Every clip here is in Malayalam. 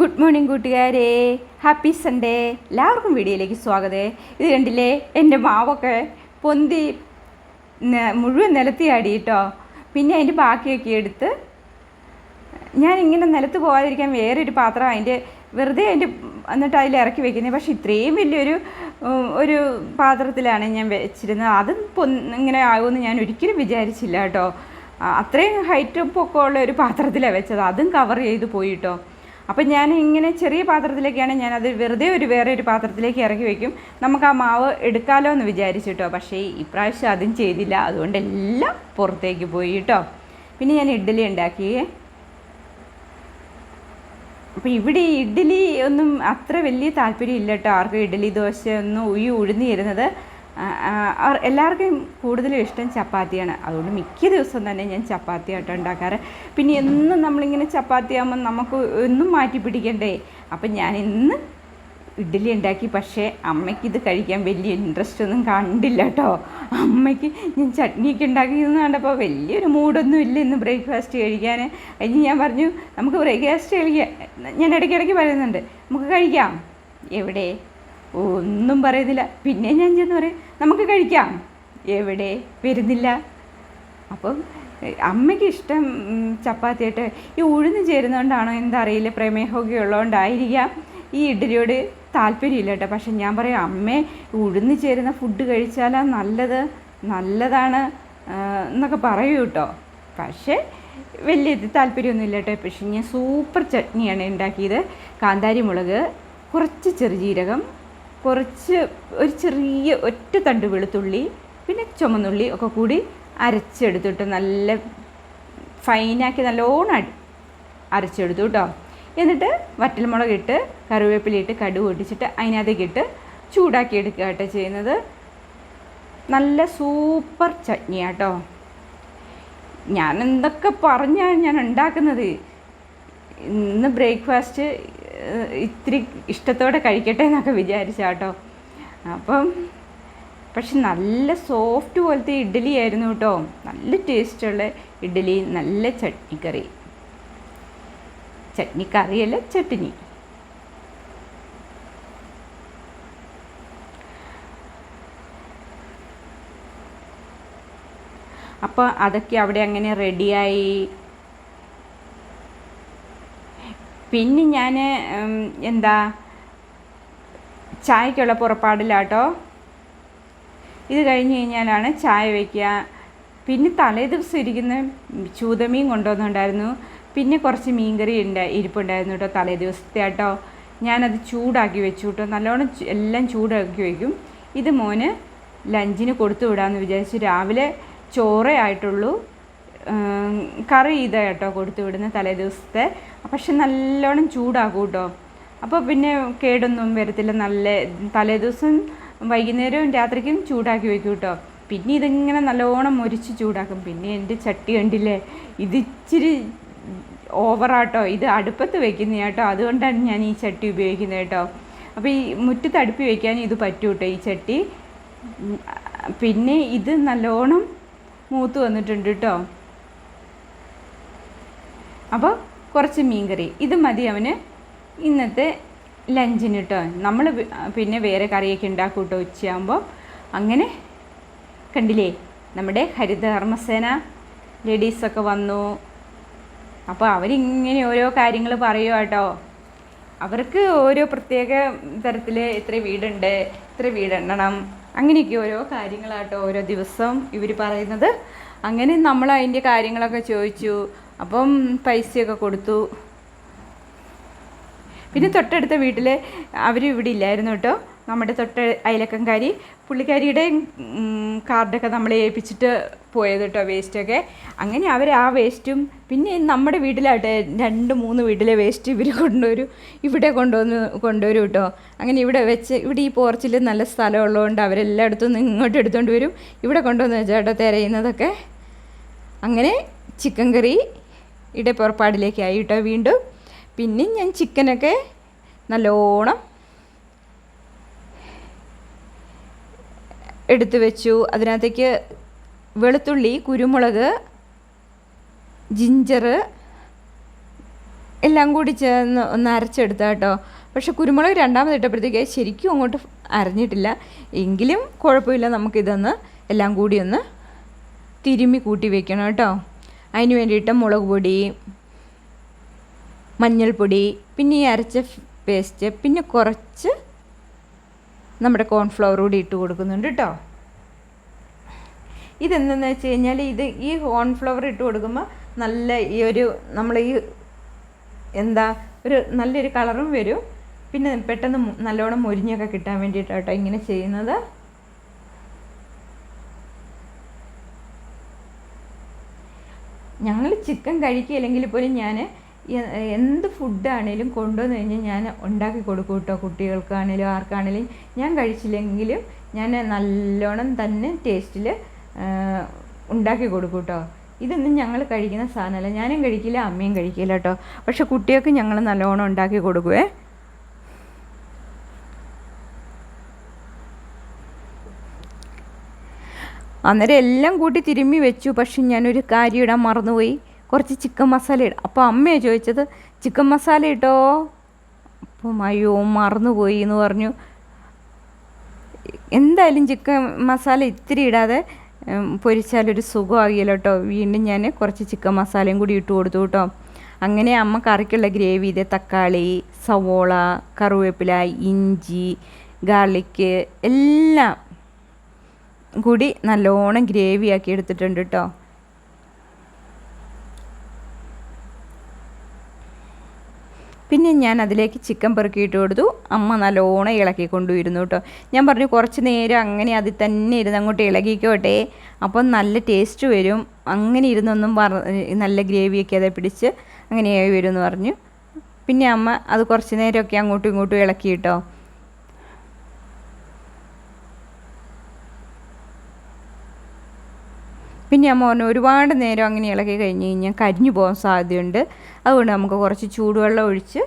ഗുഡ് മോർണിംഗ് കൂട്ടുകാരെ. Happy Sunday. എല്ലാവർക്കും വീഡിയോയിലേക്ക് സ്വാഗതം. ഇത് കണ്ടില്ലേ? എന്റെ മാവൊക്കെ പൊന്തി മുഴുവൻ നിലത്തിയാടി കേട്ടോ പിന്നെ അതിന്റെ ബാക്കിയൊക്കെ എടുത്ത് ഞാൻ ഇങ്ങനെ നിലത്ത് പോകാതിരിക്കാൻ ഒരു പാത്രം അതിന്റെ വെറുതെ അതിന്റെ എന്നിട്ട് അതിൽ ഇറക്കി വെക്കുന്നത് പക്ഷേ ഇത്രയും വലിയൊരു ഒരു പാത്രത്തിലാണ് ഞാൻ വെച്ചിരുന്നത്. അതും പൊന്ന് ഇങ്ങനെ ആകുമെന്ന് ഞാൻ ഒരിക്കലും വിചാരിച്ചില്ല കേട്ടോ. അത്രയും ഹൈറ്റ് പൊക്കമുള്ള ഒരു പാത്രത്തിലാണ് വെച്ചത്. അതും കവർ ചെയ്ത് പോയി കേട്ടോ. അപ്പം ഞാൻ ഇങ്ങനെ ചെറിയ പാത്രത്തിലേക്കാണ് ഞാനത് വെറുതെ ഒരു വേറെ ഒരു പാത്രത്തിലേക്ക് ഇറക്കി വയ്ക്കും നമുക്ക് ആ മാവ് എടുക്കാമല്ലോ എന്ന് വിചാരിച്ചിട്ടോ പക്ഷേ ഇപ്രാവശ്യം അതും ചെയ്തില്ല. അതുകൊണ്ട് എല്ലാം പുറത്തേക്ക് പോയി കേട്ടോ. പിന്നെ ഞാൻ ഇഡ്ഡലി ഉണ്ടാക്കിയേ അപ്പോൾ ഇവിടെ ഇഡ്ഡലി ഒന്നും അത്ര വലിയ താല്പര്യം ഇല്ല കേട്ടോ. ആർക്കും ഇഡ്ഡലി ദോശ ഒന്നും ഉയി ഉഴുന്നി എല്ലാവർക്കും കൂടുതലും ഇഷ്ടം ചപ്പാത്തിയാണ്. അതുകൊണ്ട് മിക്ക ദിവസം തന്നെ ഞാൻ ചപ്പാത്തി ആയിട്ട് ഉണ്ടാക്കാറ്. പിന്നെ എന്നും നമ്മളിങ്ങനെ ചപ്പാത്തി ആകുമ്പോൾ നമുക്ക് ഒന്നും മാറ്റി പിടിക്കണ്ടേ? അപ്പം ഞാൻ ഇന്ന് ഇഡ്ഡലി ഉണ്ടാക്കി. പക്ഷേ അമ്മയ്ക്ക് ഇത് കഴിക്കാൻ വലിയ ഇൻട്രസ്റ്റ് ഒന്നും കണ്ടില്ല കേട്ടോ. അമ്മയ്ക്ക് ഞാൻ ചട്നിയൊക്കെ ഉണ്ടാക്കിയെന്ന് കണ്ടപ്പോൾ വലിയൊരു മൂഡൊന്നും ഇല്ല ഇന്ന് ബ്രേക്ക്ഫാസ്റ്റ് കഴിക്കാൻ. അതിന് ഞാൻ പറഞ്ഞു നമുക്ക് ബ്രേക്ക്ഫാസ്റ്റ് കഴിക്കാം. ഞാൻ ഇടയ്ക്കിടയ്ക്ക് പറയുന്നുണ്ട് നമുക്ക് കഴിക്കാം. എവിടെ? ഒന്നും പറയുന്നില്ല പിന്നെ ഞാൻ ചെന്ന് പറയും നമുക്ക് കഴിക്കാം. എവിടെ? വരുന്നില്ല. അപ്പം അമ്മയ്ക്ക് ഇഷ്ടം ചപ്പാത്തി ചപ്പാത്തിയായിട്ട് ഈ ഉഴുന്ന് ചേരുന്നതുകൊണ്ടാണോ എന്താ അറിയില്ല പ്രമേഹമൊക്കെ ഉള്ളതുകൊണ്ടായിരിക്കാം ഈ ഇഡ്ഡലിയോട് താല്പര്യമില്ല കേട്ടോ പക്ഷെ ഞാൻ പറയും അമ്മേ ഉഴുന്ന് ചേരുന്ന ഫുഡ് കഴിച്ചാലാ നല്ലത് നല്ലതാണ് എന്നൊക്കെ പറയൂ കേട്ടോ. പക്ഷേ വലിയ ഇത് താല്പര്യമൊന്നുമില്ല കേട്ടോ പക്ഷേ ഞാൻ സൂപ്പർ ചട്നിയാണ് ഉണ്ടാക്കിയത്. കാന്താരി മുളക് കുറച്ച് ചെറുജീരകം കുറച്ച് ഒരു ചെറിയ ഒറ്റ തണ്ട് വെളുത്തുള്ളി പിന്നെ ചുമന്നുള്ളി ഒക്കെ കൂടി അരച്ചെടുത്തിട്ട് നല്ല ഫൈനാക്കി നല്ലോണം അരച്ചെടുത്തു കേട്ടോ എന്നിട്ട് വറ്റൽമുളക് ഇട്ട് കറിവേപ്പില ഇട്ട് കടുക് ഒട്ടിച്ചിട്ട് അതിനകത്തേക്ക് ഇട്ട് ചൂടാക്കി എടുക്കുക കേട്ടോ ചെയ്യുന്നത്. നല്ല സൂപ്പർ ചട്നി കേട്ടോ ഞാൻ എന്തൊക്കെ പറഞ്ഞാണ് ഞാൻ ഉണ്ടാക്കുന്നത്? ഇന്ന് ബ്രേക്ക്ഫാസ്റ്റ് ഇത്തിരി ഇഷ്ടത്തോടെ കഴിക്കട്ടെ എന്നൊക്കെ വിചാരിച്ചാട്ടോ അപ്പം പക്ഷെ നല്ല സോഫ്റ്റ് പോലത്തെ ഇഡ്ഡലി ആയിരുന്നു കേട്ടോ. നല്ല ടേസ്റ്റുള്ള ഇഡ്ഡലി നല്ല ചട്നിക്കറി ചട്നിക്കറിയല്ല ചട്നി അപ്പോൾ അതൊക്കെ അവിടെ അങ്ങനെ റെഡിയായി പിന്നെ ഞാൻ എന്താ ചായക്കുള്ള പുറപ്പാടിലാട്ടോ. ഇത് കഴിഞ്ഞ് കഴിഞ്ഞാലാണ് ചായ വയ്ക്കുക പിന്നെ തലേ ദിവസം ഇരിക്കുന്ന ചൂതമീൻ കൊണ്ടുവന്നിട്ടുണ്ടായിരുന്നു പിന്നെ കുറച്ച് മീൻകറി ഉണ്ട് ഇരിപ്പുണ്ടായിരുന്നു കേട്ടോ തലേ ദിവസത്തെ കേട്ടോ ഞാനത് ചൂടാക്കി വെച്ചു കേട്ടോ നല്ലോണം എല്ലാം ചൂടാക്കി വയ്ക്കും ഇത് മോന് ലഞ്ചിന് കൊടുത്തു വിടാമെന്ന് വിചാരിച്ചു രാവിലെ ചോറേ ആയിട്ടുള്ളൂ. കറി ഇതാ കേട്ടോ കൊടുത്തു വിടുന്ന തലേ ദിവസത്തെ. പക്ഷെ നല്ലോണം ചൂടാക്കും കേട്ടോ അപ്പോൾ പിന്നെ കേടൊന്നും വരത്തില്ല. നല്ല തലേ ദിവസം വൈകുന്നേരവും രാത്രിക്കും ചൂടാക്കി വെക്കും കേട്ടോ പിന്നെ ഇതിങ്ങനെ നല്ലോണം മുരിച്ച് ചൂടാക്കും. പിന്നെ എന്റെ ചട്ടി കണ്ടില്ലേ? ഇതിച്ചിരി ഓവറാട്ടോ. ഇത് അടുപ്പത്ത് വെക്കുന്ന കേട്ടോ. അതുകൊണ്ടാണ് ഞാൻ ഈ ചട്ടി ഉപയോഗിക്കുന്നത് കേട്ടോ. അപ്പോൾ ഈ മുറ്റത്ത് അടുപ്പി വയ്ക്കാൻ ഇത് പറ്റൂ കേട്ടോ ഈ ചട്ടി. പിന്നെ ഇത് നല്ലോണം മൂത്ത് വന്നിട്ടുണ്ട് കേട്ടോ. അപ്പോൾ കുറച്ച് മീൻകറി. ഇത് മതി അവന്. ഇന്നത്തെ ലഞ്ചിന് കേട്ടോ നമ്മൾ പിന്നെ വേറെ കറിയൊക്കെ ഉണ്ടാക്കും കേട്ടോ ഉച്ചയാകുമ്പോൾ അങ്ങനെ കണ്ടില്ലേ? നമ്മുടെ ഹരിതകർമ്മസേന ലേഡീസൊക്കെ വന്നു. അപ്പോൾ അവരിങ്ങനെ ഓരോ കാര്യങ്ങൾ പറയുക കേട്ടോ അവർക്ക് ഓരോ പ്രത്യേക തരത്തിൽ ഇത്ര വീടുണ്ട് ഇത്ര വീടെണ്ണണം. അങ്ങനെയൊക്കെ ഓരോ കാര്യങ്ങളാട്ടോ ഓരോ ദിവസം ഇവർ പറയുന്നത്. അങ്ങനെ നമ്മൾ അതിന്റെ കാര്യങ്ങളൊക്കെ ചോദിച്ചു. അപ്പം പൈസയൊക്കെ കൊടുത്തു. പിന്നെ തൊട്ടടുത്ത വീട്ടിൽ അവർ ഇവിടെ ഇല്ലായിരുന്നു കേട്ടോ. നമ്മുടെ തൊട്ട് അയലക്കംകാരി പുള്ളിക്കാരിയുടെ കാർഡൊക്കെ നമ്മളെ ഏൽപ്പിച്ചിട്ട് പോയത് കേട്ടോ വേസ്റ്റൊക്കെ. അങ്ങനെ അവർ ആ വേസ്റ്റും പിന്നെ നമ്മുടെ വീട്ടിലാട്ടെ രണ്ട് മൂന്ന് വീട്ടിലെ വേസ്റ്റ് ഇവർ കൊണ്ടുവരും. ഇവിടെ കൊണ്ടുവന്ന് കൊണ്ടുവരും കേട്ടോ. അങ്ങനെ ഇവിടെ വെച്ച് ഇവിടെ ഈ പോർച്ചിൽ നല്ല സ്ഥലമുള്ളതുകൊണ്ട് അവരെല്ലായിടത്തും നിന്ന് ഇങ്ങോട്ട് എടുത്തുകൊണ്ട് വരും. ഇവിടെ കൊണ്ടുവന്ന് ചേട്ടാ തിരയുന്നതൊക്കെ. അങ്ങനെ ചിക്കൻ കറി ഇടെ പുറപ്പാടിലേക്കായി കേട്ടോ വീണ്ടും. പിന്നെ ഞാൻ ചിക്കനൊക്കെ നല്ലോണം എടുത്തു വെച്ചു. അതിനകത്തേക്ക് വെളുത്തുള്ളി കുരുമുളക് ജിഞ്ചർ എല്ലാം കൂടി ചേർന്ന് ഒന്ന് അരച്ചെടുത്ത കേട്ടോ. പക്ഷെ കുരുമുളക് രണ്ടാമത് ഇട്ടപ്പോഴത്തേക്ക് ശരിക്കും അങ്ങോട്ട് അരഞ്ഞിട്ടില്ല. എങ്കിലും കുഴപ്പമില്ല നമുക്കിതൊന്ന് എല്ലാം കൂടി ഒന്ന് തിരുമ്മി കൂട്ടി വെക്കണം കേട്ടോ. അതിന് വേണ്ടിയിട്ട് മുളക് പൊടി മഞ്ഞൾപ്പൊടി പിന്നെ ഈ അരച്ച പേസ്റ്റ് പിന്നെ കുറച്ച് നമ്മുടെ കോൺഫ്ലവർ കൂടി ഇട്ട് കൊടുക്കുന്നുണ്ട് കേട്ടോ ഇതെന്തെന്ന് വെച്ച് കഴിഞ്ഞാൽ ഇത് ഈ കോൺഫ്ലവർ ഇട്ട് കൊടുക്കുമ്പോൾ നല്ല ഈ ഒരു നമ്മൾ ഈ എന്താ ഒരു നല്ലൊരു കളറും വരും. പിന്നെ പെട്ടെന്ന് നല്ലോണം മുരിഞ്ഞൊക്കെ കിട്ടാൻ വേണ്ടിയിട്ടാട്ടോ ഇങ്ങനെ ചെയ്യുന്നത്. ഞങ്ങൾ ചിക്കൻ കഴിക്കില്ലെങ്കിൽ പോലും ഞാൻ എന്ത് ഫുഡാണേലും കൊണ്ടുവന്ന് കഴിഞ്ഞാൽ ഞാൻ ഉണ്ടാക്കി കൊടുക്കും കേട്ടോ കുട്ടികൾക്കാണേലും ആർക്കാണേലും. ഞാൻ കഴിച്ചില്ലെങ്കിലും ഞാൻ നല്ലോണം തന്നെ ടേസ്റ്റിൽ ഉണ്ടാക്കി കൊടുക്കും കേട്ടോ. ഇതൊന്നും ഞങ്ങൾ കഴിക്കുന്ന സാധനമല്ല. ഞാനും കഴിക്കില്ല അമ്മയും കഴിക്കില്ല കേട്ടോ. പക്ഷെ കുട്ടികൾക്ക് ഞങ്ങൾ നല്ലോണം ഉണ്ടാക്കി കൊടുക്കുവേ. അന്നേരം എല്ലാം കൂട്ടി തിരുമ്മി വെച്ചു. പക്ഷെ ഞാനൊരു കാര്യം ഇടാൻ മറന്നുപോയി. കുറച്ച് ചിക്കൻ മസാല ഇടാം അപ്പോൾ അമ്മയെ ചോദിച്ചത് ചിക്കൻ മസാല ഇട്ടോ? അപ്പം അയ്യോ മറന്നുപോയി എന്ന് പറഞ്ഞു. എന്തായാലും ചിക്കൻ മസാല ഇത്തിരി ഇടാതെ പൊരിച്ചാലൊരു സുഖമാകില്ല കേട്ടോ വീണ്ടും ഞാൻ കുറച്ച് ചിക്കൻ മസാലയും കൂടി ഇട്ട് കൊടുത്തു കേട്ടോ അങ്ങനെ അമ്മ കറിക്കുള്ള ഗ്രേവി ഇത് തക്കാളി സവോള കറിവേപ്പില ഇഞ്ചി ഗാർലിക്ക് എല്ലാം കൂടി നല്ലോണം ഗ്രേവി ആക്കി എടുത്തിട്ടുണ്ട് കേട്ടോ പിന്നെ ഞാൻ അതിലേക്ക് ചിക്കൻ പെറുക്കിയിട്ട് കൊടുത്തു. അമ്മ നല്ലോണം ഇളക്കി കൊണ്ടുവരുന്നു കേട്ടോ ഞാൻ പറഞ്ഞു കുറച്ച് നേരം അങ്ങനെ അതിൽ തന്നെ ഇരുന്ന് അങ്ങോട്ട് ഇളകിക്കോട്ടെ. അപ്പം നല്ല ടേസ്റ്റ് വരും. അങ്ങനെ ഇരുന്നൊന്നും പറ നല്ല ഗ്രേവിയൊക്കെ അതെ പിടിച്ച് അങ്ങനെയായി വരും എന്ന് പറഞ്ഞു. പിന്നെ അമ്മ അത് കുറച്ച് നേരമൊക്കെ അങ്ങോട്ടും ഇങ്ങോട്ടും ഇളക്കി കേട്ടോ പിന്നെ അമ്മ പറഞ്ഞു ഒരുപാട് നേരം അങ്ങനെ ഇളക്കി കഴിഞ്ഞ് കഴിഞ്ഞാൽ കരിഞ്ഞു പോകാൻ സാധ്യതയുണ്ട്. അതുകൊണ്ട് നമുക്ക് കുറച്ച് ചൂടുവെള്ളം ഒഴിച്ച്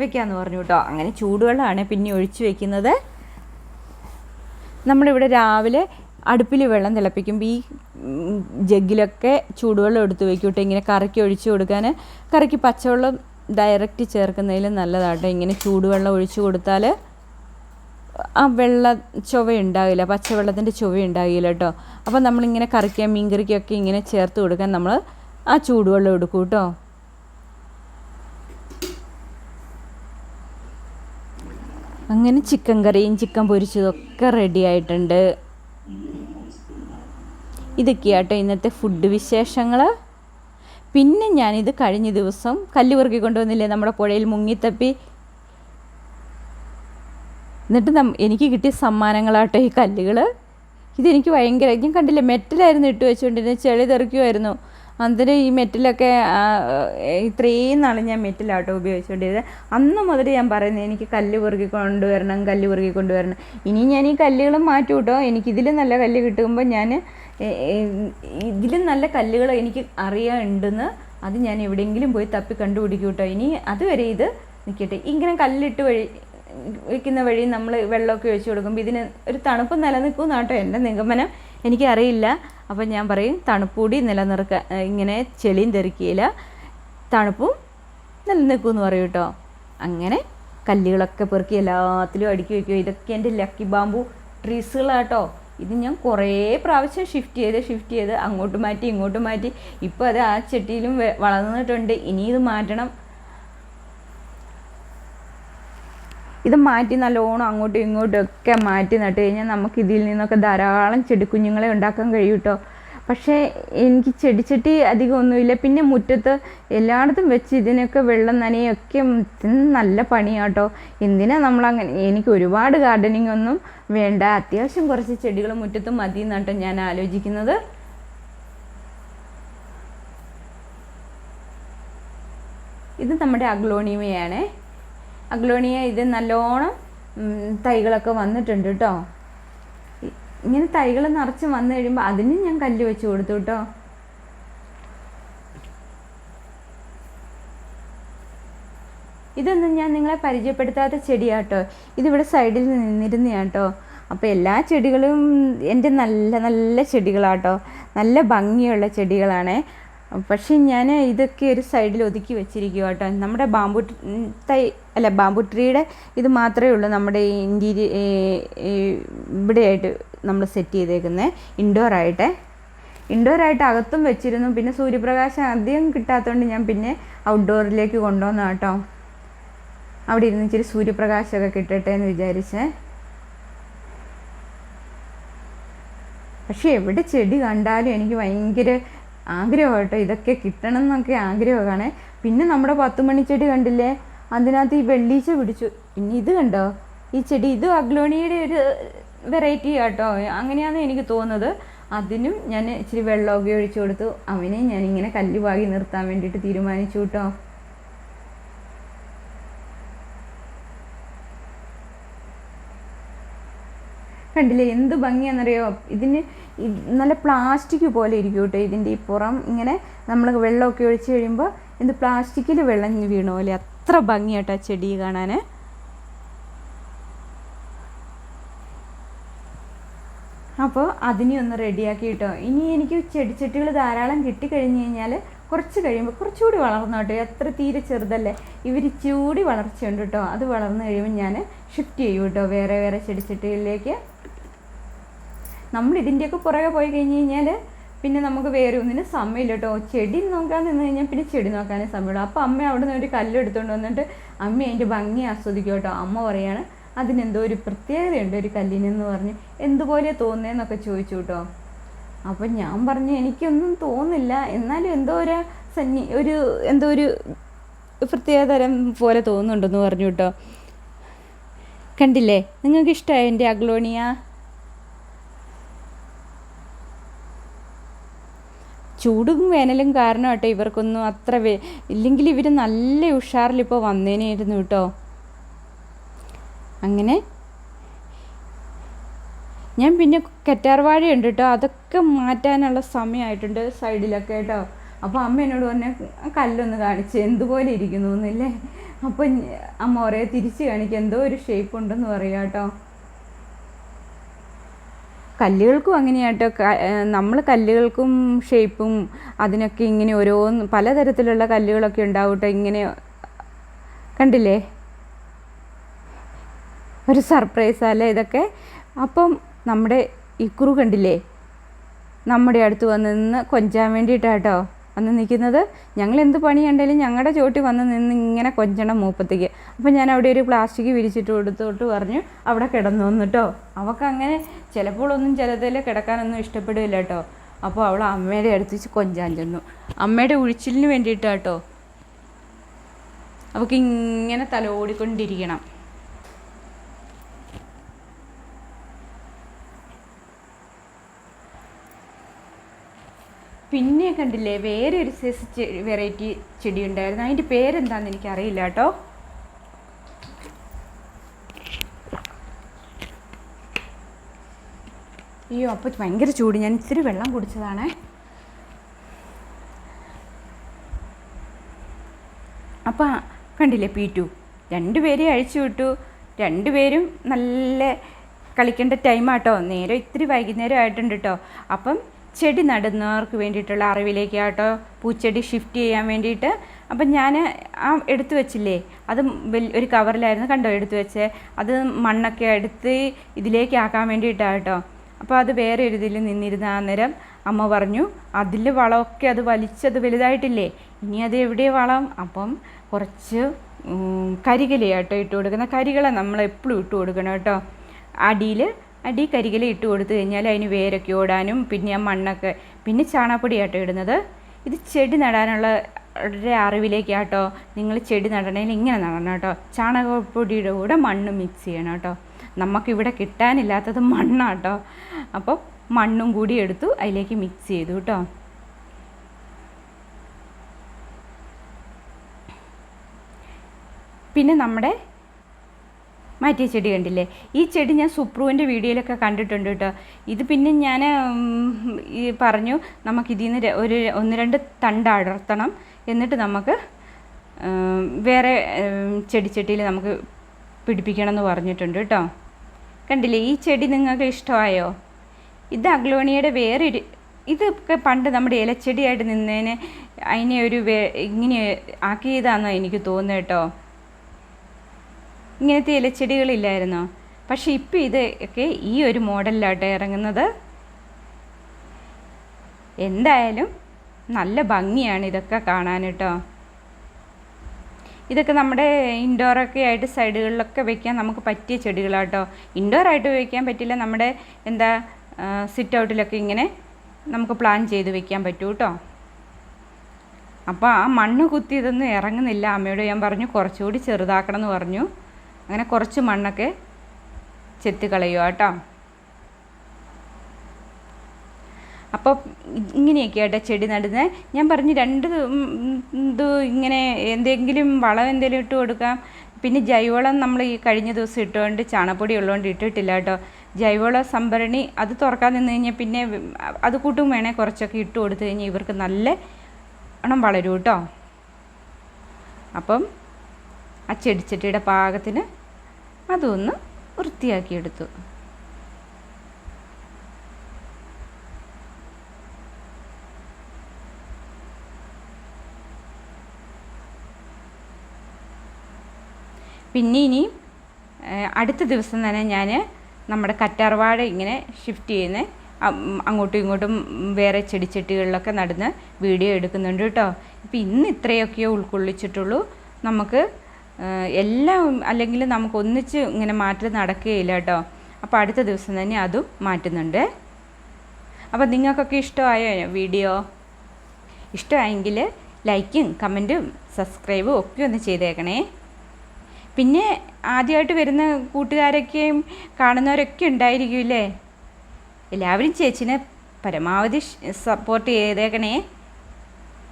വെക്കാമെന്ന് പറഞ്ഞു കേട്ടോ. അങ്ങനെ ചൂടുവെള്ളമാണ് പിന്നെ ഒഴിച്ച് വെക്കുന്നത്. നമ്മളിവിടെ രാവിലെ അടുപ്പിൽ വെള്ളം തിളപ്പിക്കുമ്പോൾ ഈ ജഗ്ഗിലൊക്കെ ചൂടുവെള്ളം എടുത്ത് വെക്കും കേട്ടോ. ഇങ്ങനെ കറിക്ക് ഒഴിച്ച് കൊടുക്കാൻ. കറിക്ക് പച്ചവെള്ളം ഡയറക്റ്റ് ചേർക്കുന്നതിലും നല്ലതാട്ടോ ഇങ്ങനെ ചൂടുവെള്ളം ഒഴിച്ച് കൊടുത്താൽ ആ വെള്ള ചുവ ഉണ്ടാകില്ല പച്ചവെള്ളത്തിന്റെ ചുവ ഉണ്ടാകില്ല കേട്ടോ അപ്പോൾ നമ്മളിങ്ങനെ കറിക്കാൻ മീൻ കറിക്കൊക്കെ ഇങ്ങനെ ചേർത്ത് കൊടുക്കാൻ നമ്മൾ ആ ചൂടുവെള്ളം എടുക്കും കേട്ടോ അങ്ങനെ ചിക്കൻ കറിയും ചിക്കൻ പൊരിച്ചതൊക്കെ റെഡി ആയിട്ടുണ്ട്. ഇതൊക്കെയാട്ടോ ഇന്നത്തെ ഫുഡ് വിശേഷങ്ങൾ പിന്നെ ഞാനിത് കഴിഞ്ഞ ദിവസം കല്ല് പെറുക്കി കൊണ്ടുവന്നില്ലേ നമ്മുടെ പുഴയിൽ മുങ്ങിത്തപ്പി എന്നിട്ട് എനിക്ക് കിട്ടിയ സമ്മാനങ്ങളാട്ടോ ഈ കല്ലുകൾ ഇതെനിക്ക് ഭയങ്കര ഞാൻ കണ്ടില്ല മെറ്റലായിരുന്നു ഇട്ട് വെച്ചുകൊണ്ടിരുന്നത് ചെളി തെറിക്കുമായിരുന്നു അന്നേരം ഈ മെറ്റലൊക്കെ ഇത്രയും നാളെ ഞാൻ മെറ്റലാട്ടോ ഉപയോഗിച്ചുകൊണ്ടിരുന്നത് അന്ന് മുതൽ ഞാൻ പറയുന്നത് എനിക്ക് കല്ല് പെറുക്കി കൊണ്ടുവരണം കല്ല് പെറുക്കി കൊണ്ടുവരണം. ഇനി ഞാൻ ഈ കല്ലുകൾ മാറ്റും കേട്ടോ എനിക്കിതിൽ നല്ല കല്ല് കിട്ടുമ്പോൾ ഞാൻ ഇതിലും നല്ല കല്ലുകൾ എനിക്ക് അറിയാനുണ്ടെന്ന് അത് ഞാൻ എവിടെയെങ്കിലും പോയി തപ്പി കണ്ടുപിടിക്കും കേട്ടോ ഇനി അതുവരെ ഇത് നിൽക്കട്ടെ ഇങ്ങനെ കല്ലിട്ട് വഴി വെക്കുന്ന വഴി നമ്മൾ വെള്ളമൊക്കെ ഒഴിച്ചു കൊടുക്കുമ്പോൾ ഇതിന് ഒരു തണുപ്പ് നിലനിൽക്കും കേട്ടോ എന്റെ നിഗമനം എനിക്കറിയില്ല. അപ്പം ഞാൻ പറയും തണുപ്പ് കൂടി നിലനിർക്ക ഇങ്ങനെ ചെളിയും തെറിക്കുകയില്ല തണുപ്പും നിലനിൽക്കും എന്ന് പറയും കേട്ടോ അങ്ങനെ കല്ലുകളൊക്കെ പെറുക്കി എല്ലാത്തിലും അടുക്കി വയ്ക്കും. ഇതൊക്കെ എന്റെ ലക്കി ബാമ്പു ട്രീസുകളാട്ടോ ഇത് ഞാൻ കുറേ പ്രാവശ്യം ഷിഫ്റ്റ് ചെയ്ത് ഷിഫ്റ്റ് ചെയ്ത് അങ്ങോട്ട് മാറ്റി ഇങ്ങോട്ട് മാറ്റി. ഇപ്പോൾ അത് ആ ചെട്ടിയിലും വളർന്നിട്ടുണ്ട്. ഇനി ഇത് മാറ്റണം. ഇത് മാറ്റി നല്ലോണം അങ്ങോട്ടും ഇങ്ങോട്ടും ഒക്കെ മാറ്റി നട്ട് കഴിഞ്ഞാൽ നമുക്ക് ഇതിൽ നിന്നൊക്കെ ധാരാളം ചെടിക്കുഞ്ഞുങ്ങളെ ഉണ്ടാക്കാൻ കഴിയും കേട്ടോ പക്ഷേ എനിക്ക് ചെടിച്ചട്ടി അധികം ഒന്നുമില്ല. പിന്നെ മുറ്റത്ത് എല്ലായിടത്തും വെച്ച് ഇതിനൊക്കെ വെള്ളം നനയൊക്കെ നല്ല പണിയാട്ടോ എന്തിനാ നമ്മളങ്ങനെ? എനിക്ക് ഒരുപാട് ഗാർഡനിങ് ഒന്നും വേണ്ട. അത്യാവശ്യം കുറച്ച് ചെടികൾ മുറ്റത്ത് മതി എന്നാട്ടോ ഞാൻ ആലോചിക്കുന്നത്. ഇത് നമ്മുടെ അഗ്ലോണിമയാണ്. അഗ്ലോണിയ ഇത് നല്ലോണം തൈകളൊക്കെ വന്നിട്ടുണ്ട് കേട്ടോ ഇങ്ങനെ തൈകൾ നിറച്ച് വന്നു കഴിയുമ്പോൾ അതിന് ഞാൻ കല്ല് വെച്ച് കൊടുത്തു കേട്ടോ ഇതൊന്നും ഞാൻ നിങ്ങളെ പരിചയപ്പെടുത്താത്ത ചെടിയാട്ടോ. ഇതിവിടെ സൈഡിൽ നിന്നിരുന്നയാട്ടോ അപ്പോൾ എല്ലാ ചെടികളും എന്റെ നല്ല നല്ല ചെടികളാട്ടോ നല്ല ഭംഗിയുള്ള ചെടികളാണേ. പക്ഷേ ഞാൻ ഇതൊക്കെ ഒരു സൈഡിൽ ഒതുക്കി വെച്ചിരിക്കുക കേട്ടോ. നമ്മുടെ ബാമ്പു തൈ അല്ല ബാമ്പു ട്രീയുടെ ഇത് മാത്രമേ ഉള്ളൂ നമ്മുടെ ഈ ഇന്റീരിയർ ഇവിടെയായിട്ട് നമ്മൾ സെറ്റ് ചെയ്തേക്കുന്നത് ഇൻഡോർ ആയിട്ട്. ഇൻഡോർ ആയിട്ട് അകത്തും വെച്ചിരുന്നു. പിന്നെ സൂര്യപ്രകാശം അധികം കിട്ടാത്തതുകൊണ്ട് ഞാൻ പിന്നെ ഔട്ട്ഡോറിലേക്ക് കൊണ്ടുവന്നു കേട്ടോ. അവിടെ ഇരുന്ന് ഇച്ചിരി സൂര്യപ്രകാശമൊക്കെ കിട്ടട്ടെ എന്ന് വിചാരിച്ചേ. പക്ഷേ എവിടെ ചെടി കണ്ടാലും എനിക്ക് ഭയങ്കര ആഗ്രഹം കേട്ടോ ഇതൊക്കെ കിട്ടണം എന്നൊക്കെ ആഗ്രഹമാണ്. പിന്നെ നമ്മുടെ പത്ത് ചെടി കണ്ടില്ലേ? അതിനകത്ത് ഈ വെള്ളീച്ച പിടിച്ചു. പിന്നെ ഇത് കണ്ടോ? ഈ ചെടി ഇത് അഗ്ലോണിയുടെ ഒരു വെറൈറ്റി ആട്ടോ. അങ്ങനെയാണ് എനിക്ക് തോന്നുന്നത്. അതിനും ഞാൻ ഇച്ചിരി വെള്ളമൊക്കെ ഒഴിച്ചു കൊടുത്തു. അവനെ ഞാനിങ്ങനെ കല്ല് പാകി നിർത്താൻ വേണ്ടിയിട്ട് തീരുമാനിച്ചു കേട്ടോ. കണ്ടില്ലേ? എന്ത് ഭംഗിയാണെന്നറിയോ? ഇതിന് ഇത് നല്ല പ്ലാസ്റ്റിക് പോലെ ഇരിക്കും കേട്ടോ ഇതിന്റെ ഈ പുറം. ഇങ്ങനെ നമ്മൾ വെള്ളമൊക്കെ ഒഴിച്ച് കഴിയുമ്പോൾ എന്ത് പ്ലാസ്റ്റിക്കിൽ വെള്ളം വീണ പോലെ. അത്ര ഭംഗിയാട്ടോ ആ ചെടി കാണാൻ അപ്പോൾ അതിനെ ഒന്ന് റെഡിയാക്കി കിട്ടോ ഇനി എനിക്ക് ചെടിച്ചട്ടികൾ ധാരാളം കിട്ടിക്കഴിഞ്ഞ് കഴിഞ്ഞാൽ കുറച്ച് കഴിയുമ്പോൾ കുറച്ചുകൂടി വളർന്നു കേട്ടോ. എത്ര തീരെ ചെറുതല്ലേ. ഇവർ ചൂടി വളർച്ചയുണ്ട് കേട്ടോ. അത് വളർന്നു കഴിയുമ്പോൾ ഞാൻ ഷിഫ്റ്റ് ചെയ്യും കേട്ടോ വേറെ വേറെ ചെടിച്ചട്ടികളിലേക്ക് നമ്മൾ ഇതിന്റെയൊക്കെ പുറകെ പോയി കഴിഞ്ഞ് കഴിഞ്ഞാൽ പിന്നെ നമുക്ക് വേറെ ഒന്നിനും സമയമില്ല കേട്ടോ. ചെടി നോക്കാൻ നിന്ന് കഴിഞ്ഞാൽ പിന്നെ ചെടി നോക്കാനേ സമയമുള്ളൂ. അപ്പോൾ അമ്മ അവിടെ നിന്ന് ഒരു കല്ലെടുത്തുകൊണ്ട് വന്നിട്ട് അമ്മ അതിന്റെ ഭംഗി ആസ്വദിക്കും കേട്ടോ. അമ്മ പറയാണ് അതിനെന്തോ ഒരു പ്രത്യേകതയുണ്ട് ഒരു കല്ലിനെന്ന് പറഞ്ഞ് എന്തുപോലെ തോന്നുന്നതെന്നൊക്കെ ചോദിച്ചു കേട്ടോ. അപ്പം ഞാൻ പറഞ്ഞു എനിക്കൊന്നും തോന്നില്ല എന്നാലും എന്തോ ഒരു സന്നി ഒരു എന്തോ ഒരു പ്രത്യേകതരം പോലെ തോന്നുന്നുണ്ടെന്ന് പറഞ്ഞു കേട്ടോ. കണ്ടില്ലേ? നിങ്ങൾക്ക് ഇഷ്ടമായ എന്റെ അഗ്ലോണിയ? ചൂടും വേനലും കാരണം കേട്ടോ ഇവർക്കൊന്നും അത്ര വേ ഇല്ലെങ്കിൽ ഇവർ നല്ല ഉഷാറിലിപ്പോൾ വന്നേനായിരുന്നു കേട്ടോ. അങ്ങനെ ഞാൻ പിന്നെ കറ്റാർവാഴയുണ്ട് കേട്ടോ. അതൊക്കെ മാറ്റാനുള്ള സമയമായിട്ടുണ്ട് സൈഡിലൊക്കെ കേട്ടോ. അപ്പോൾ അമ്മ എന്നോട് പറഞ്ഞ കല്ലൊന്ന് കാണിച്ച് എന്തുപോലെ ഇരിക്കുന്നു എന്നില്ലേ അപ്പോൾ അമ്മ പറയാ തിരിച്ച് കാണിക്കുക എന്തോ ഒരു ഷേപ്പ് ഉണ്ടെന്ന് പറയാം കേട്ടോ. കല്ലുകൾക്കും അങ്ങനെയാട്ടോ. നമ്മൾ കല്ലുകൾക്കും ഷേപ്പും അതിനൊക്കെ ഇങ്ങനെ ഓരോ പലതരത്തിലുള്ള കല്ലുകളൊക്കെ ഉണ്ടാവും ഇങ്ങനെ. കണ്ടില്ലേ? ഒരു സർപ്രൈസ് അല്ലേ ഇതൊക്കെ? അപ്പം നമ്മുടെ ഇക്കുറു കണ്ടില്ലേ? നമ്മുടെ അടുത്ത് വന്ന് നിന്ന് കൊഞ്ചാൻ വേണ്ടിയിട്ടാട്ടോ വന്ന് നിൽക്കുന്നത്. ഞങ്ങൾ എന്ത് പണി കണ്ടാലും ഞങ്ങളുടെ ചോട്ടിൽ വന്ന് നിന്ന് ഇങ്ങനെ കൊഞ്ചണം മൂപ്പത്തേക്ക്. അപ്പം ഞാൻ അവിടെ ഒരു പ്ലാസ്റ്റിക് വിരിച്ചിട്ട് കൊടുത്തോട്ട് പറഞ്ഞു. അവിടെ കിടന്നു വന്നിട്ടോ അവൾക്ക് അങ്ങനെ ചിലപ്പോഴൊന്നും ചിലതിൽ കിടക്കാനൊന്നും ഇഷ്ടപ്പെടില്ല കേട്ടോ. അപ്പോൾ അവൾ അമ്മയുടെ അടുത്ത് കൊഞ്ചാൻ ചെന്നു. അമ്മയുടെ ഉഴിച്ചിലിന് വേണ്ടിയിട്ടാട്ടോ അവൾക്ക് ഇങ്ങനെ തലോടിക്കൊണ്ടിരിക്കണം. പിന്നെ കണ്ടില്ലേ വേറെ ഒരു സൈസ് വെറൈറ്റി ചെടി ഉണ്ടായിരുന്നു. അതിന്റെ പേരെന്താണെന്ന് എനിക്കറിയില്ല കേട്ടോ. അയ്യോ അപ്പോൾ ഭയങ്കര ചൂട്. ഞാൻ ഇത്തിരി വെള്ളം കുടിച്ചതാണ്. അപ്പം കണ്ടില്ലേ പി ടു രണ്ടുപേരെ അഴിച്ചു വിട്ടു. രണ്ടുപേരും നല്ല കളിക്കേണ്ട ടൈമാട്ടോ നേരം ഇത്തിരി വൈകുന്നേരം ആയിട്ടുണ്ട് കേട്ടോ അപ്പം ചെടി നടുന്നവർക്ക് വേണ്ടിയിട്ടുള്ള അറിവിലേക്ക് ആട്ടോ പൂച്ചെടി ഷിഫ്റ്റ് ചെയ്യാൻ വേണ്ടിയിട്ട്. അപ്പം ഞാൻ ആ എടുത്തു വെച്ചില്ലേ? അത് ഒരു കവറിലായിരുന്നു കണ്ടോ എടുത്തു വെച്ചേ? അത് മണ്ണൊക്കെ എടുത്ത് ഇതിലേക്ക് ആക്കാൻ വേണ്ടിയിട്ടാണ് കേട്ടോ അപ്പോൾ അത് വേറെ ഒരു ഇതിൽ നിന്നിരുന്ന അന്നേരം അമ്മ പറഞ്ഞു അതിൽ വളമൊക്കെ അത് വലിച്ചത് വലുതായിട്ടില്ലേ ഇനി അത് എവിടെ വളം? അപ്പം കുറച്ച് ഉം, കരികില കേട്ടോ ഇട്ട് കൊടുക്കുന്ന കരികള നമ്മൾ എപ്പോഴും ഇട്ട് കൊടുക്കണം കേട്ടോ. അടിയിൽ അടി കരികില ഇട്ട് കൊടുത്തു കഴിഞ്ഞാൽ അതിന് വേരൊക്കെ ഓടാനും പിന്നെ ആ മണ്ണൊക്കെ പിന്നെ ചാണകപ്പൊടി കേട്ടോ ഇടുന്നത്. ഇത് ചെടി നടാനുള്ള അറിവിലേക്കാട്ടോ നിങ്ങൾ ചെടി നടണമെങ്കിൽ ഇങ്ങനെ നടണം കേട്ടോ. ചാണകപ്പൊടിയുടെ കൂടെ മണ്ണ് മിക്സ് ചെയ്യണം കേട്ടോ. നമുക്കിവിടെ കിട്ടാനില്ലാത്തത് മണ്ണാട്ടോ. അപ്പോൾ മണ്ണും കൂടി എടുത്തു അതിലേക്ക് മിക്സ് ചെയ്തു കേട്ടോ. പിന്നെ നമ്മുടെ മാറ്റിയ ചെടി കണ്ടില്ലേ? ഈ ചെടി ഞാൻ സുപ്രുവിന്റെ വീഡിയോയിലൊക്കെ കണ്ടിട്ടുണ്ട് കേട്ടോ. ഇത് പിന്നെ ഞാൻ ഈ പറഞ്ഞു നമുക്കിതിൽ നിന്ന് ഒരു ഒന്ന് രണ്ട് തണ്ട് അടർത്തണം. എന്നിട്ട് നമുക്ക് വേറെ ചെടിച്ചട്ടിയിൽ നമുക്ക് പിടിപ്പിക്കണം എന്ന് പറഞ്ഞിട്ടുണ്ട് കേട്ടോ. കണ്ടില്ലേ ഈ ചെടി നിങ്ങൾക്ക് ഇഷ്ടമായോ? ഇത് അഗ്ലോണിയുടെ വേറൊരു ഇതൊക്കെ പണ്ട് നമ്മുടെ ഇലച്ചെടിയായിട്ട് നിന്നതിന് അതിനെ ഒരു വേ ഇങ്ങനെ ആക്കിയതാണെന്നോ എനിക്ക് തോന്നുന്നു കേട്ടോ. ഇങ്ങനത്തെ ഇലച്ചെടികളില്ലായിരുന്നോ? പക്ഷെ ഇപ്പം ഇത് ഒക്കെ ഈ ഒരു മോഡലിലാട്ടോ ഇറങ്ങുന്നത്. എന്തായാലും നല്ല ഭംഗിയാണ് ഇതൊക്കെ കാണാൻ കേട്ടോ. ഇതൊക്കെ നമ്മുടെ ഇൻഡോറൊക്കെ ആയിട്ട് സൈഡുകളിലൊക്കെ വെക്കാൻ നമുക്ക് പറ്റിയ ചെടികളാട്ടോ. ഇൻഡോറായിട്ട് വെക്കാൻ പറ്റില്ല നമ്മുടെ എന്താ സിറ്റ് ഔട്ടിലൊക്കെ ഇങ്ങനെ നമുക്ക് പ്ലാൻ ചെയ്ത് വെക്കാൻ പറ്റൂ കേട്ടോ അപ്പോൾ ആ മണ്ണ് കുത്തി ഇതൊന്നും ഇറങ്ങുന്നില്ല. അമ്മയോട് ഞാൻ പറഞ്ഞു കുറച്ചുകൂടി ചെറുതാക്കണം എന്ന് പറഞ്ഞു. അങ്ങനെ കുറച്ച് മണ്ണൊക്കെ ചെത്തി കളയുക കേട്ടോ അപ്പോൾ ഇങ്ങനെയൊക്കെ ആട്ടോ ചെടി നടുന്നത് ഞാൻ പറഞ്ഞു രണ്ട് ഇത് ഇങ്ങനെ എന്തെങ്കിലും വളം എന്തെങ്കിലും ഇട്ട് കൊടുക്കാം. പിന്നെ ജൈവവളം നമ്മൾ ഈ കഴിഞ്ഞ ദിവസം ഇട്ടുകൊണ്ട് ചാണപ്പൊടി ഉള്ളതുകൊണ്ട് ഇട്ടിട്ടില്ല കേട്ടോ. ജൈവവള സംഭരണി അത് തുറക്കാൻ നിന്ന് കഴിഞ്ഞാൽ പിന്നെ അത് കൂട്ടും വേണേൽ കുറച്ചൊക്കെ ഇട്ട് കൊടുത്തു കഴിഞ്ഞാൽ ഇവർക്ക് നല്ല എണ്ണം വളരും കേട്ടോ. അപ്പം ആ ചെടിച്ചട്ടിയുടെ പാകത്തിന് അതൊന്ന് വൃത്തിയാക്കിയെടുത്തു പിന്നെ ഇനി അടുത്ത ദിവസം തന്നെ ഞാൻ നമ്മുടെ കറ്റാർവാഴ ഇങ്ങനെ ഷിഫ്റ്റ് ചെയ്യുന്ന. അങ്ങോട്ടും ഇങ്ങോട്ടും വേറെ ചെടിച്ചട്ടികളിലൊക്കെ നടന്ന് വീഡിയോ എടുക്കുന്നുണ്ട് കേട്ടോ. ഇപ്പം ഇന്ന് ഇത്രയൊക്കെയോ ഉൾക്കൊള്ളിച്ചിട്ടുള്ളൂ. നമുക്ക് എല്ലാം അല്ലെങ്കിൽ നമുക്ക് ഒന്നിച്ച് ഇങ്ങനെ മാറ്റൽ നടക്കുകയില്ല കേട്ടോ. അപ്പോൾ അടുത്ത ദിവസം തന്നെ അതും മാറ്റുന്നുണ്ട്. അപ്പോൾ നിങ്ങൾക്കൊക്കെ ഇഷ്ടമായോ വീഡിയോ? ഇഷ്ടമായെങ്കിൽ ലൈക്കും കമന്റും സബ്സ്ക്രൈബും ഒക്കെ ഒന്ന് ചെയ്തേക്കണേ. പിന്നെ ആദ്യമായിട്ട് വരുന്ന കൂട്ടുകാരൊക്കെയും കാണുന്നവരൊക്കെ ഉണ്ടായിരിക്കുമല്ലേ? എല്ലാവരും ചേച്ചിനെ പരമാവധി സപ്പോർട്ട് ചെയ്തേക്കണേ.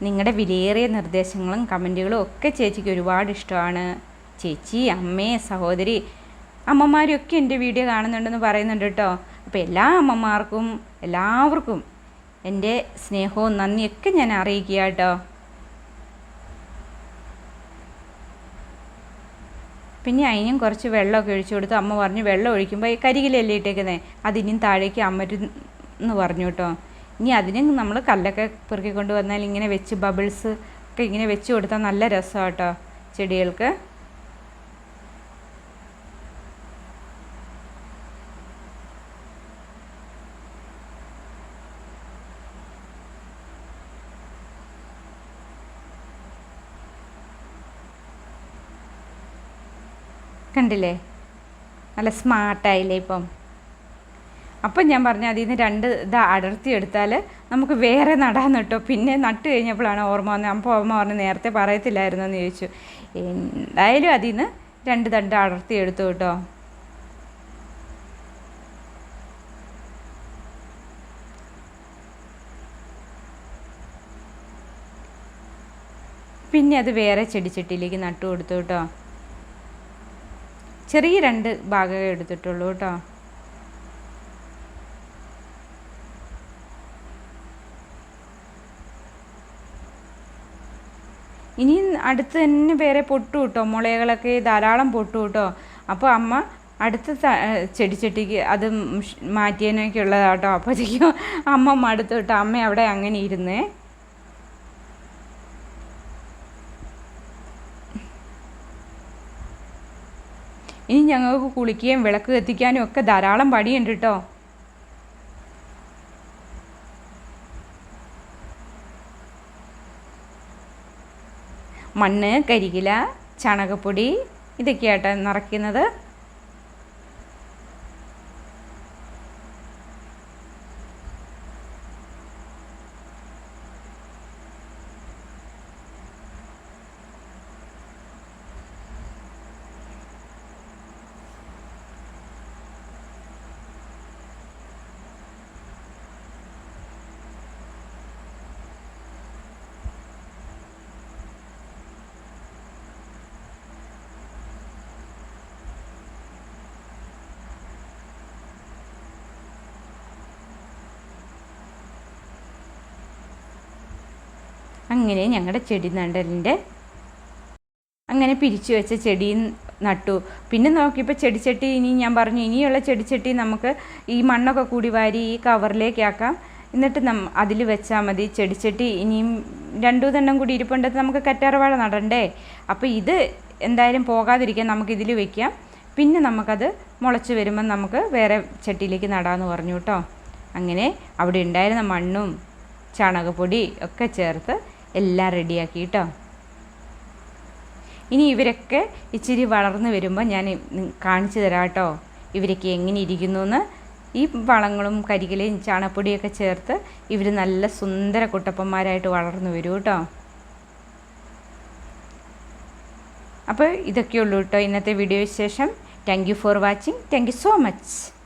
നിങ്ങളുടെ വിലയേറിയ നിർദ്ദേശങ്ങളും കമന്റുകളും ഒക്കെ ചേച്ചിക്ക് ഒരുപാട് ഇഷ്ടമാണ്. ചേച്ചി അമ്മേ സഹോദരി അമ്മമാരൊക്കെ എന്റെ വീഡിയോ കാണുന്നുണ്ടെന്ന് പറയുന്നുണ്ട് കേട്ടോ. അപ്പോൾ എല്ലാ അമ്മമാർക്കും എല്ലാവർക്കും എന്റെ സ്നേഹവും നന്ദിയൊക്കെ ഞാൻ അറിയിക്കുക കേട്ടോ. പിന്നെ അതിനും കുറച്ച് വെള്ളമൊക്കെ ഒഴിച്ചു കൊടുത്തു. അമ്മ പറഞ്ഞു വെള്ളം ഒഴിക്കുമ്പോൾ ഈ കരികിലല്ലേ ഇട്ടേക്കുന്നത് അതിനും താഴേക്ക് അമരുന്ന് പറഞ്ഞു കേട്ടോ. ഇനി അതിനും നമ്മൾ കല്ലൊക്കെ പെറുക്കിക്കൊണ്ട് വന്നാൽ ഇങ്ങനെ വെച്ച് ബബിൾസ് ഒക്കെ ഇങ്ങനെ വെച്ച് കൊടുത്താൽ നല്ല രസമാണ് കേട്ടോ ചെടികൾക്ക്. കണ്ടില്ലേ? നല്ല സ്മാർട്ടായില്ലേ ഇപ്പം? അപ്പം ഞാൻ പറഞ്ഞു അതിൽ നിന്ന് രണ്ട് ഇത് അടർത്തി എടുത്താൽ നമുക്ക് വേറെ നടാൻ നട്ടോ പിന്നെ നട്ട് കഴിഞ്ഞപ്പോഴാണ് ഓർമ്മ വന്നത്. അപ്പോൾ ഓർമ്മ പറഞ്ഞു നേരത്തെ പറയത്തില്ലായിരുന്നു എന്ന് ചോദിച്ചു. എന്തായാലും അതിൽ നിന്ന് രണ്ട് തണ്ട് അടർത്തി എടുത്തു കേട്ടോ. പിന്നെ അത് വേറെ ചെടിച്ചട്ടിയിലേക്ക് നട്ടു കൊടുത്തു കേട്ടോ. ചെറിയ രണ്ട് ഭാഗമേ എടുത്തിട്ടുള്ളൂ കേട്ടോ. ഇനി അടുത്ത് തന്നെ വേറെ പൊട്ടു കിട്ടോ. മുളകളൊക്കെ ധാരാളം പൊട്ടു കിട്ടോ. അപ്പോൾ അമ്മ അടുത്ത ചെടിച്ചട്ടിക്ക് അത് മാറ്റിയതിനൊക്കെ ഉള്ളതാട്ടോ അപ്പോഴത്തേക്കും അമ്മ മടുത്തു കേട്ടോ. അമ്മ അവിടെ അങ്ങനെ ഇരുന്നേ. ഇനി ഞങ്ങൾക്ക് കുളിക്കുകയും വിളക്ക് കത്തിക്കാനും ഒക്കെ ധാരാളം പണിയുണ്ട് കേട്ടോ മണ്ണ് കരികില ചാണകപ്പൊടി ഇതൊക്കെയാട്ടോ നിറയ്ക്കുന്നത്. അങ്ങനെ ഞങ്ങളുടെ ചെടി നടലിന്റെ അങ്ങനെ പിരിച്ചു വെച്ച ചെടി നട്ടു. പിന്നെ നോക്കിയപ്പോൾ ചെടിച്ചട്ടി ഇനി ഞാൻ പറഞ്ഞു ഇനിയുള്ള ചെടിച്ചട്ടി നമുക്ക് ഈ മണ്ണൊക്കെ കൂടി വാരി ഈ കവറിലേക്ക് ആക്കാം. എന്നിട്ട് നം അതിൽ വെച്ചാൽ മതി. ചെടിച്ചട്ടി ഇനിയും രണ്ടു തെണ്ണം കൂടി ഇരിപ്പുണ്ട്. നമുക്ക് കറ്റാർവാഴ നടണ്ടേ. അപ്പോൾ ഇത് എന്തായാലും പോകാതിരിക്കാൻ നമുക്ക് ഇതിൽ വെക്കാം. പിന്നെ നമുക്കത് മുളച്ച് വരുമ്പം നമുക്ക് വേറെ ചട്ടിയിലേക്ക് നടാമെന്ന് പറഞ്ഞു കേട്ടോ അങ്ങനെ അവിടെ ഉണ്ടായിരുന്ന മണ്ണും ചാണകപ്പൊടി ഒക്കെ ചേർത്ത് എല്ലാം റെഡിയാക്കി കേട്ടോ ഇനി ഇവരൊക്കെ ഇച്ചിരി വളർന്നു വരുമ്പോൾ ഞാൻ കാണിച്ചു തരാം കേട്ടോ ഇവരൊക്കെ എങ്ങനെ ഇരിക്കുന്നു എന്ന് ഈ വളങ്ങളും കരികിലയും ചാണപ്പൊടിയൊക്കെ ചേർത്ത് ഇവർ നല്ല സുന്ദര കുട്ടപ്പന്മാരായിട്ട് വളർന്നു വരും കേട്ടോ അപ്പോൾ ഇതൊക്കെയുള്ളൂ കേട്ടോ ഇന്നത്തെ വീഡിയോ വിശേഷം. Thank you for watching thank you so much